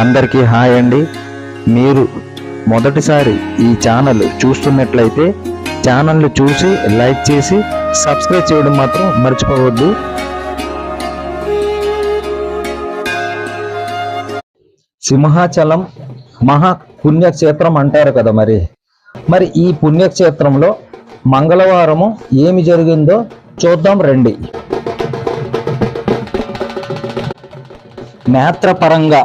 అందరికీ హాయ్ అండి. మీరు మొదటిసారి ఈ ఛానల్ చూస్తున్నట్లయితే ఛానల్ని చూసి లైక్ చేసి సబ్స్క్రైబ్ చేయడం మాత్రం మర్చిపోవద్దు. సింహాచలం మహా పుణ్యక్షేత్రం అంటారు కదా మరి. మరి ఈ పుణ్యక్షేత్రంలో మంగళవారము ఏమి జరిగిందో చూద్దాం రండి. నేత్రపరంగా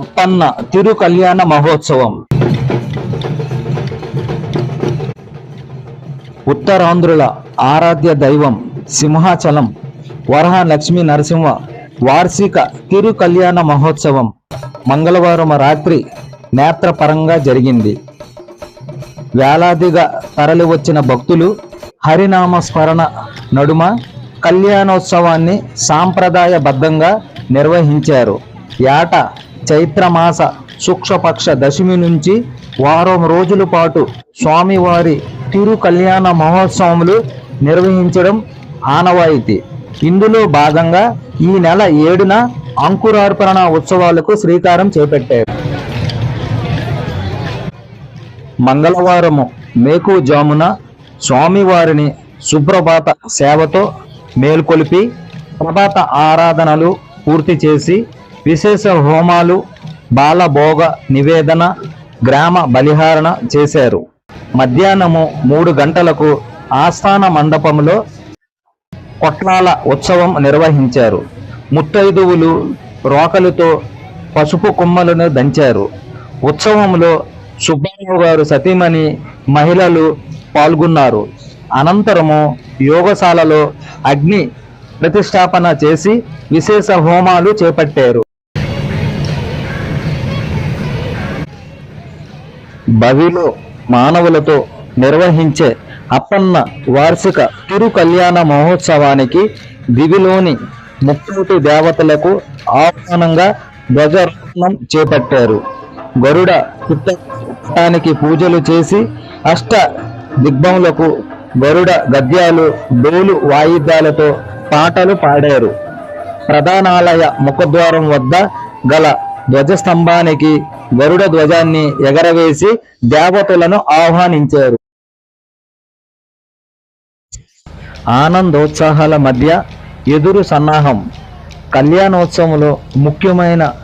ఉప్పన్న తిరు కళ్యాణ మహోత్సవం. ఉత్తరాంధ్రుల ఆరాధ్య దైవం సింహాచలం వరహ లక్ష్మీ నరసింహ వార్షిక తిరు కళ్యాణ మహోత్సవం మంగళవారం రాత్రి నేత్రపరంగా జరిగింది. వేలాదిగా తరలి వచ్చిన భక్తులు హరినామ స్మరణ నడుమ కళ్యాణోత్సవాన్ని సాంప్రదాయబద్ధంగా నిర్వహించారు. ఏట చైత్రమాస శుక్లపక్ష దశమి నుంచి వారం రోజుల పాటు స్వామివారి తిరు కళ్యాణ మహోత్సవములు నిర్వహించడం ఆనవాయితీ. ఇందులో భాగంగా ఈ నెల ఏడున అంకురార్పణ ఉత్సవాలకు శ్రీకారం చేపట్టారు. మంగళవారము మేకు జామున స్వామివారిని సుప్రభాత సేవతో మేల్కొలిపి ప్రభాత ఆరాధనలు పూర్తి చేసి విశేష హోమాలు బాలభోగ నివేదన గ్రామ బలిహారణ చేశారు. మధ్యాహ్నము మూడు గంటలకు ఆస్థాన మండపంలో కొట్లాల ఉత్సవం నిర్వహించారు. ముత్తైదువులు రోకలుతో పసుపు కొమ్మలను దంచారు. ఉత్సవంలో సుబ్బారావు గారు సతీమణి మహిళలు పాల్గొన్నారు. అనంతరము యోగశాలలో అగ్ని ప్రతిష్టాపన చేసి విశేష హోమాలు చేపట్టారు. బవిలో మానవులతో నిర్వహించే అప్పన్న వార్షిక తిరు కళ్యాణ మహోత్సవానికి దివిలోని ముక్కోటి దేవతలకు ఆహ్వానంగా ధ్వజరత్నం చేపట్టారు. గరుడ చిత్తానికి పూజలు చేసి అష్ట దిగ్భములకు గరుడ గద్యాలు డోలు వాయిద్యాలతో పాటలు పాడారు. ప్రధానాలయ ముఖద్వారం వద్ద గల ధ్వజస్తంభానికి గరుడ ధ్వజాన్ని ఎగరవేసి దేవతలను ఆహ్వానించారు. ఆనందోత్సాహాల మధ్య ఎదురు సన్నాహం. కళ్యాణోత్సవంలో ముఖ్యమైన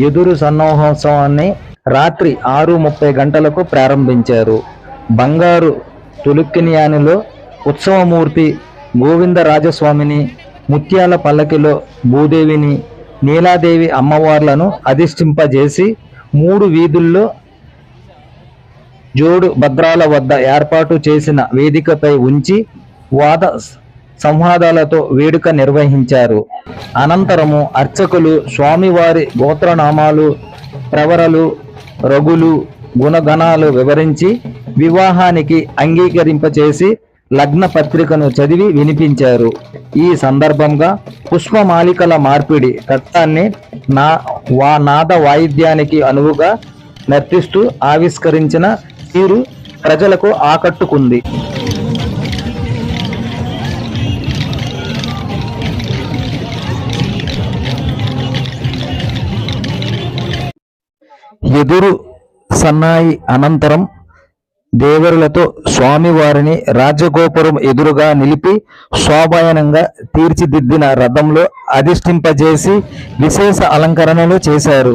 ఎదురు సన్నాహోత్సవాన్ని రాత్రి ఆరు ముప్పై గంటలకు ప్రారంభించారు. బంగారు తులుక్కినియానిలో ఉత్సవమూర్తి గోవిందరాజస్వామిని ముత్యాల పల్లకిలో భూదేవిని నీలాదేవి అమ్మవార్లను అధిష్ఠింపజేసి మూడు వీధుల్లో జోడు భద్రాల వద్ద ఏర్పాటు చేసిన వేదికపై ఉంచి వాద సంవాదాలతో వేడుక నిర్వహించారు. అనంతరము అర్చకులు స్వామివారి గోత్రనామాలు ప్రవరలు రఘులు గుణగణాలు వివరించి వివాహానికి అంగీకరింపచేసి లగ్న పత్రికను చదివి వినిపించారు. ఈ సందర్భంగా పుష్పమాలికల మార్పిడి రక్తాన్ని నా వా నాద వాయిద్యానికి అనువుగా నర్తిస్తూ ఆవిష్కరించిన తీరు ప్రజలకు ఆకట్టుకుంది. ఎదురు సన్నాయి అనంతరం దేవరులతో స్వామివారిని రాజగోపురం ఎదురుగా నిలిపి శోభాయనంగా తీర్చిదిద్దిన రథంలో అధిష్ఠింపజేసి విశేష అలంకరణలు చేశారు.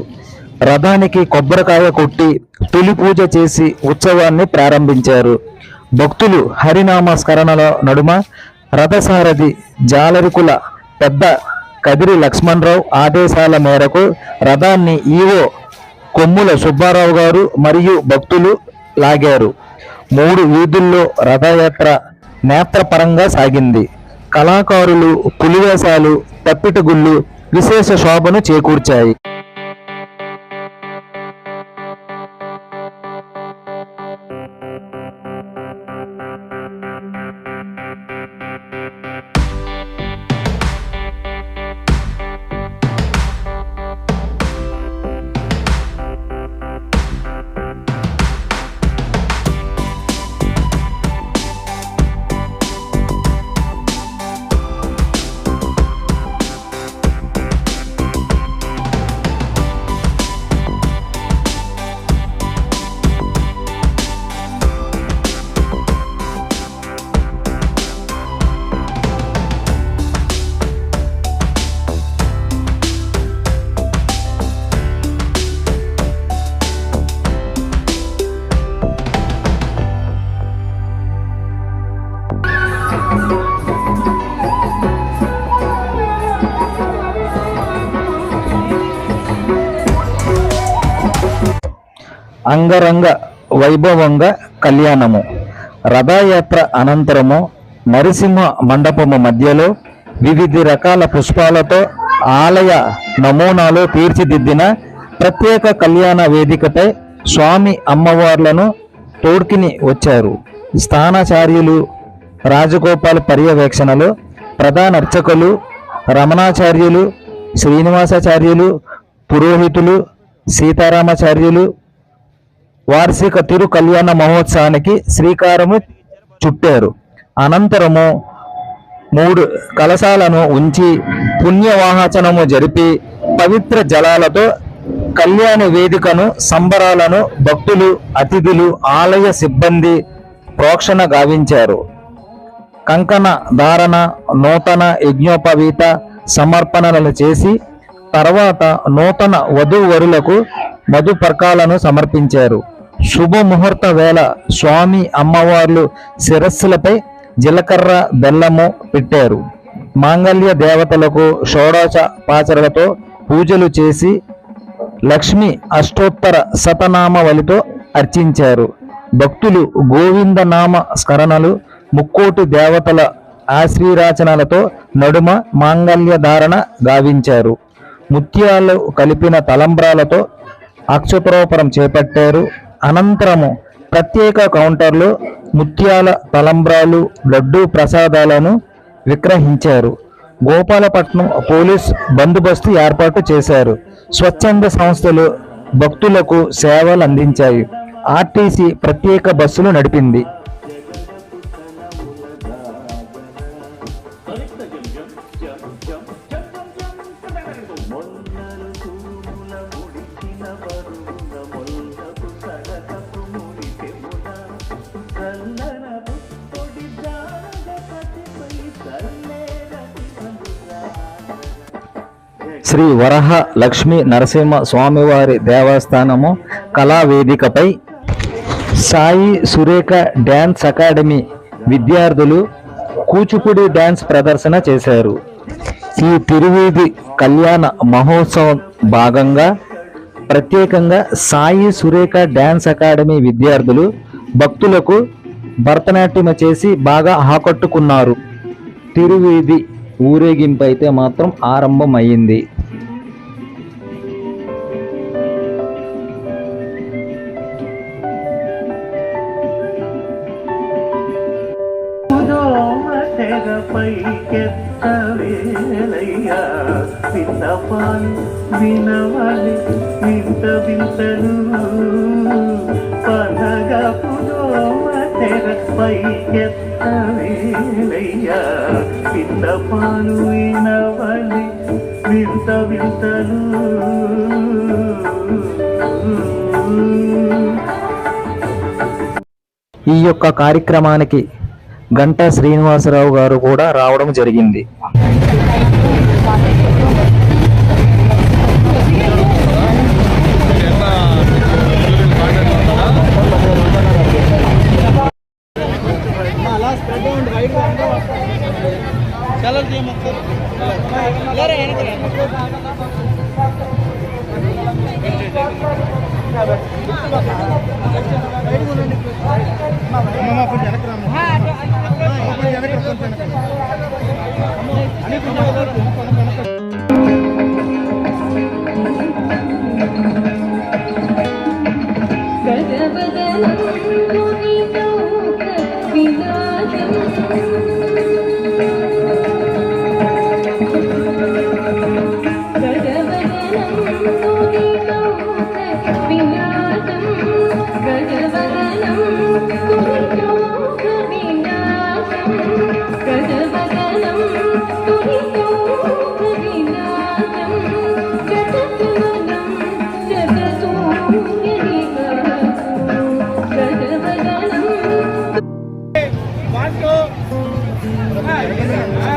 రథానికి కొబ్బరికాయ కొట్టి తొలి పూజ చేసి ఉత్సవాన్ని ప్రారంభించారు. భక్తులు హరినామస్మరణల నడుమ రథసారథి జాలరికుల పెద్ద కదిరి లక్ష్మణరావు ఆదేశాల మేరకు రథాన్ని ఈవో కొమ్ముల సుబ్బారావు గారు మరియు భక్తులు లాగారు. మూడు వీధుల్లో రథయాత్ర నేత్రపరంగా సాగింది. కళాకారులు పులివేశాలు తప్పిటగుళ్ళు విశేష శోభను చేకూర్చాయి. అంగరంగ వైభవంగా కళ్యాణము. రథయాత్ర అనంతరము నరసింహ మండపము మధ్యలో వివిధ రకాల పుష్పాలతో ఆలయ నమూనాలు తీర్చిదిద్దిన ప్రత్యేక కళ్యాణ వేదికపై స్వామి అమ్మవార్లను తోడ్కిని వచ్చారు. స్థానాచార్యులు రాజగోపాల్ పర్యవేక్షణలో ప్రధాన అర్చకులు రమణాచార్యులు శ్రీనివాసాచార్యులు పురోహితులు సీతారామాచార్యులు వార్షిక తిరు కళ్యాణ మహోత్సవానికి శ్రీకారము చుట్టారు. అనంతరము మూడు కలశాలను ఉంచి పుణ్యవాహచనము జరిపి పవిత్ర జలాలతో కళ్యాణ వేదికను సంబరాలను భక్తులు అతిథులు ఆలయ సిబ్బంది ప్రోక్షణ గావించారు. కంకణ ధారణ నూతన యజ్ఞోపవీత సమర్పణలు చేసి తర్వాత నూతన వధూవరులకు మధుపర్కాలను సమర్పించారు. శుభముహూర్త వేళ స్వామి అమ్మవార్లు శిరస్సులపై జీలకర్ర బెల్లము పెట్టారు. మాంగళ్య దేవతలకు షోడోచ పాచరలతో పూజలు చేసి లక్ష్మి అష్టోత్తర శతనామవలితో అర్చించారు. భక్తులు గోవిందనామ స్మరణలు ముక్కోటి దేవతల ఆశ్రీరాచనలతో నడుమ మాంగళ్య ధారణ గావించారు. ముత్యాలు కలిపిన తలంబ్రాలతో అక్షతరోపరం చేపట్టారు. అనంతరము ప్రత్యేక కౌంటర్లో ముత్యాల తలంబ్రాలు లడ్డూ ప్రసాదాలను విక్రహించారు గోపాలపట్నం పోలీస్ బందోబస్తు ఏర్పాటు చేశారు. స్వచ్ఛంద సంస్థలు భక్తులకు సేవలు అందించాయి ఆర్టీసీ ప్రత్యేక బస్సులు నడిపింది. శ్రీ వరహ లక్ష్మీ నరసింహ స్వామివారి దేవస్థానము కళావేదికపై సాయి సురేఖ డ్యాన్స్ అకాడమీ విద్యార్థులు కూచిపూడి డ్యాన్స్ ప్రదర్శన చేశారు. ఈ తిరువీధి కళ్యాణ మహోత్సవం భాగంగా ప్రత్యేకంగా సాయి సురేఖ డ్యాన్స్ అకాడమీ విద్యార్థులు భక్తులకు భరతనాట్యం చేసి బాగా ఆకట్టుకున్నారు. తిరువీధి ఊరేగింపు అయితే మాత్రం ఆరంభం అయ్యింది తెరపై కెత్తవేలయ్యా విన్నపాలు వినవాలి వింత వింతలు పనగా పుదోమ తెరపై కెత్తవేలయ్యా విన్నపాలు వినవాలి వింత వింతలు ఈ యొక్క కార్యక్రమానికి గంటా శ్రీనివాసరావు గారు కూడా రావడం జరిగింది. కొంచెం no, no, no. Ay,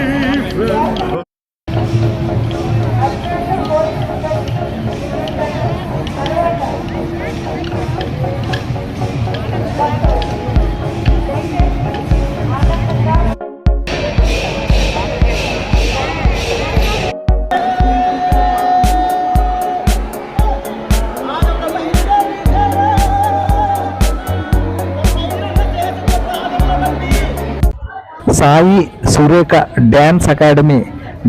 Sai Surekha dance academy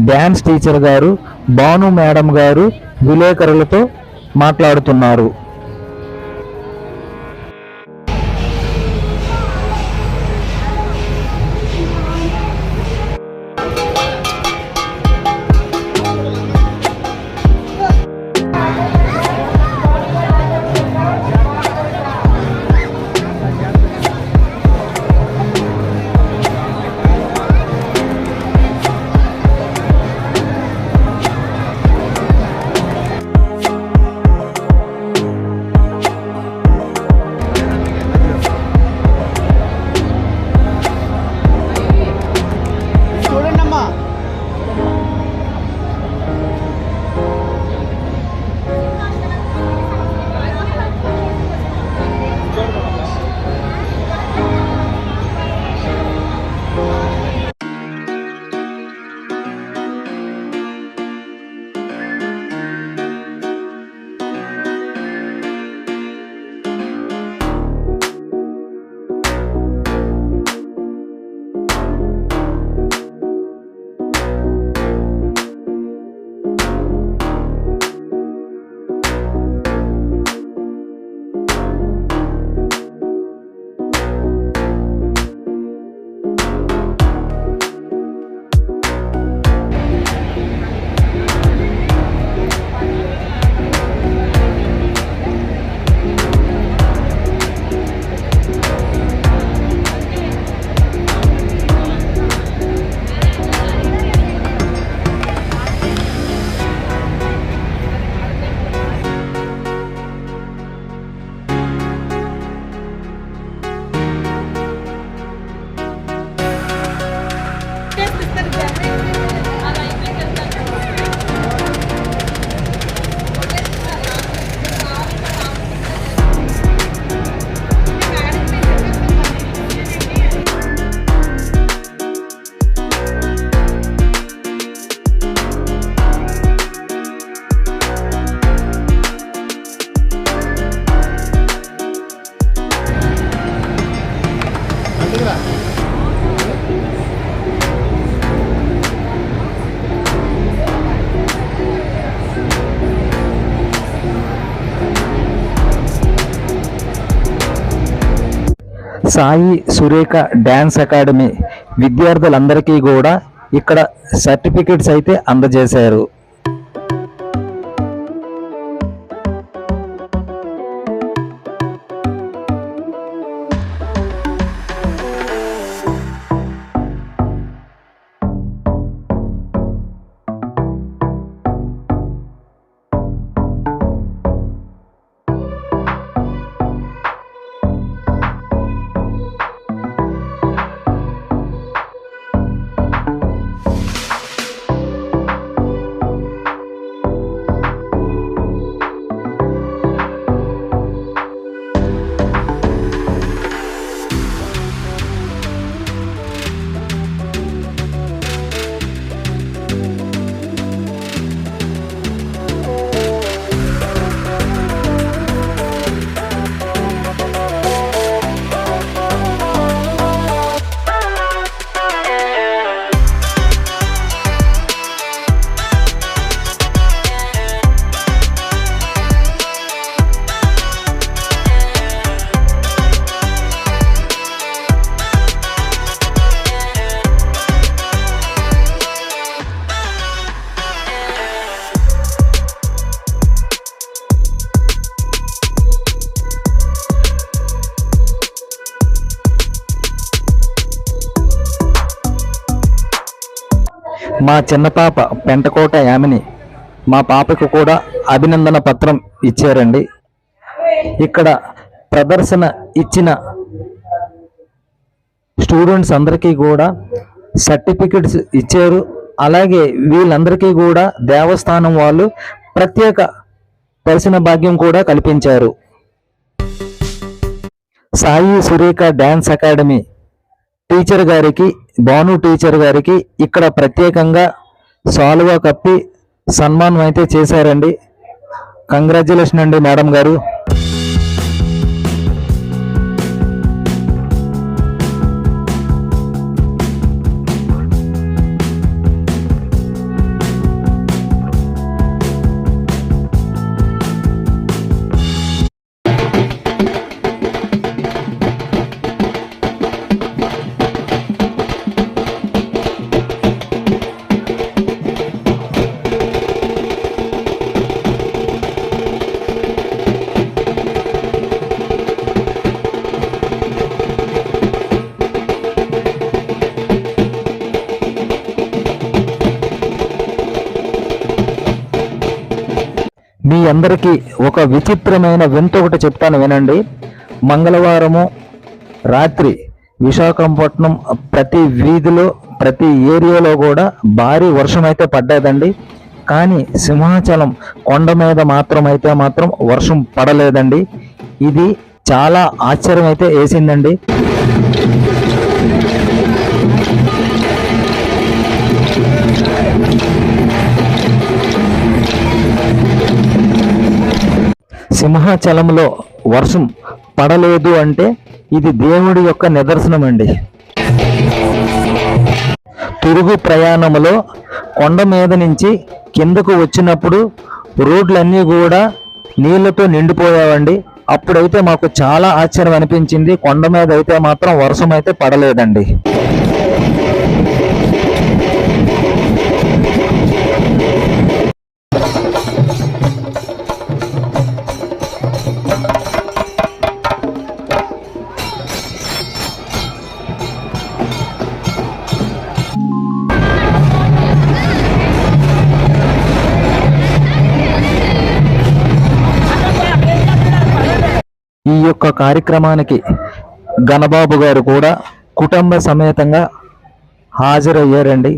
dance teacher గారు భాను మేడం గారు విలేకరులతో మాట్లాడుతున్నారు. సాయి సురేఖ డ్యాన్స్ అకాడమీ విద్యార్థులందరికీ కూడా ఇక్కడ సర్టిఫికెట్స్ అయితే అందజేశారు. మా చిన్న పాప పెంటకోట యామిని మా పాపకు కూడా అభినందన పత్రం ఇచ్చారండి. ఇక్కడ ప్రదర్శన ఇచ్చిన స్టూడెంట్స్ అందరికీ కూడా సర్టిఫికెట్స్ ఇచ్చారు. అలాగే వీళ్ళందరికీ కూడా దేవస్థానం వాళ్ళు ప్రత్యేక దర్శన భాగ్యం కూడా కల్పించారు. Sai Surekha dance academy teacher గారికి భాను టీచర్ గారికి ఇక్కడ ప్రత్యేకంగా సాల్వా కప్పి సన్మానం అయితే చేశారండి. కంగ్రాచులేషన్ అండి మేడం గారు. అందరికీ ఒక విచిత్రమైన వింత ఒకటి చెప్తాను వినండి. మంగళవారము రాత్రి విశాఖపట్నం ప్రతి వీధిలో ప్రతి ఏరియాలో కూడా భారీ వర్షం అయితే పడ్డదండి. కానీ సింహాచలం కొండ మీద మాత్రం అయితే మాత్రం వర్షం పడలేదండి. ఇది చాలా ఆశ్చర్యం అయితే వేసిందండి. సింహాచలంలో వర్షం పడలేదు అంటే ఇది దేవుడి యొక్క నిదర్శనం అండి తిరుగు ప్రయాణములో కొండ మీద నుంచి కిందకు వచ్చినప్పుడు రోడ్లన్నీ కూడా నీళ్ళతో నిండిపోయావండి. అప్పుడైతే మాకు చాలా ఆశ్చర్యం అనిపించింది. కొండ మీద అయితే మాత్రం వర్షం అయితే పడలేదండి. ఈ యొక్క కార్యక్రమానికి గణబాబు గారు కూడా కుటుంబ సమేతంగా హాజరయ్యారండి.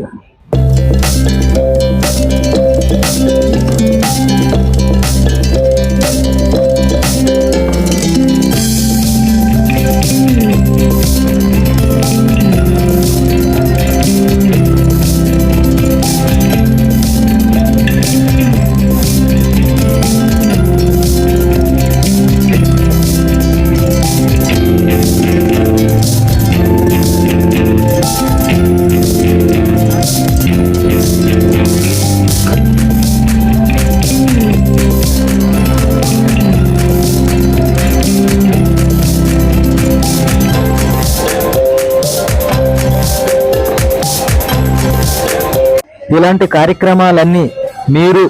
ఇలాంటి కార్యక్రమాలన్నీ మీరు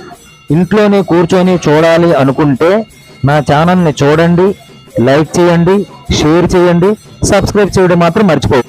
ఇంట్లోనే కూర్చొని చూడాలి అనుకుంటే నా ఛానల్ని చూడండి లైక్ చేయండి షేర్ చేయండి సబ్స్క్రైబ్ చేయడం మాత్రం మర్చిపో